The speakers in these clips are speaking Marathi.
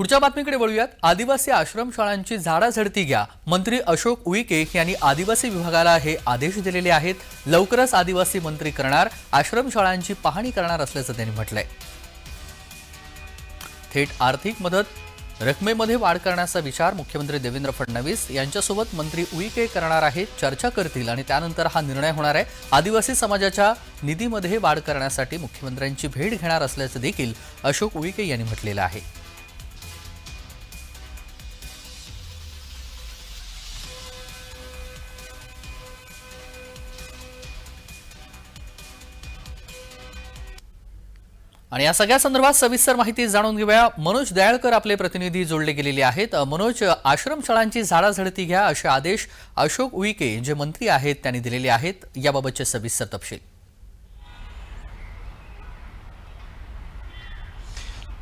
पुढच्या बातमीकडे वळूयात. आदिवासी आश्रमशाळांची झाडाझडती घ्या. मंत्री अशोक उईके यांनी आदिवासी विभागाला हे आदेश दिलेले आहेत. लवकरच आदिवासी मंत्री करणार आश्रमशाळांची पाहणी करणार असल्याचं त्यांनी म्हटलंय. थेट आर्थिक मदत रकमेमध्ये वाढ करण्याचा विचार मुख्यमंत्री देवेंद्र फडणवीस यांच्यासोबत मंत्री उईके करणार आहेत चर्चा करतील आणि त्यानंतर हा निर्णय होणार आहे. आदिवासी समाजाच्या निधीमध्ये वाढ करण्यासाठी मुख्यमंत्र्यांची भेट घेणार असल्याचं देखील अशोक उईके यांनी म्हटलेलं आहे. आणि या सगळ्या संदर्भात सविस्तर माहिती जाणून घेऊया. मनोज दयाळकर आपले प्रतिनिधी जोडले गेलेले आहेत. मनोज आश्रमशाळांची झाडाझडती घ्या असे आदेश अशोक उईके जे मंत्री आहेत त्यांनी दिलेले आहेत. याबाबतचे सविस्तर तपशील.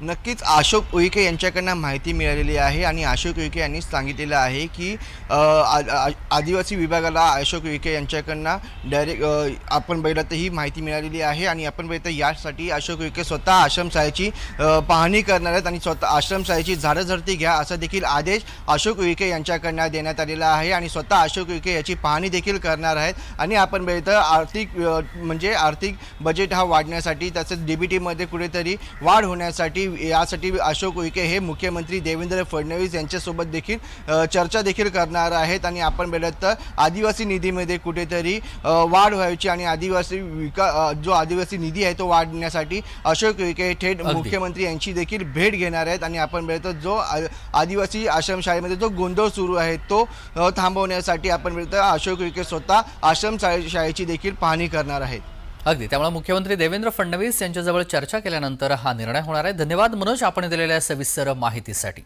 नक्कीच अशोक उईके यांच्याकडनं माहिती मिळालेली आहे आणि अशोक उईके यांनी सांगितलेलं आहे की आ- आदिवासी विभागाला अशोक उईके यांच्याकडनं डायरेक्ट आपण बघितलं तर ही माहिती मिळालेली आहे आणि आपण बघितलं यासाठी अशोक उईके स्वतः आश्रमशाळेची पाहणी करणार आहेत आणि स्वतः आश्रमशाळेची झाडं झडती घ्या असा देखील आदेश अशोक उईके यांच्याकडनं देण्यात आलेला आहे आणि स्वतः अशोक उईके याची पाहणी देखील करणार आहेत आणि आपण बघितलं आर्थिक म्हणजे आर्थिक बजेट हा वाढण्यासाठी तसेच डी बी टीमध्ये कुठेतरी वाढ होण्यासाठी यासाठी अशोक उईके हे मुख्यमंत्री देवेंद्र फडणवीस यांच्यासोबत देखील चर्चा देखील करणार आहेत आणि आपण बघितलं तर आदिवासी निधीमध्ये कुठेतरी वाढ व्हायची आणि आदिवासी विका जो आदिवासी निधी आहे तो वाढण्यासाठी अशोक उईके थेट. मुख्यमंत्री यांची देखील भेट घेणार आहेत आणि आपण बघितलं जो आदिवासी आश्रमशाळेमध्ये जो गोंधळ सुरू आहे तो थांबवण्यासाठी आपण बघितलं अशोक उईके स्वतः आश्रमशाळे शाळेची देखील पाहणी करणार आहेत अगदी. त्यामुळे मुख्यमंत्री देवेंद्र फडणवीस यांच्याजवळ चर्चा केल्यानंतर हा निर्णय होणार आहे. धन्यवाद मनोज आपण दिलेल्या सविस्तर माहितीसाठी.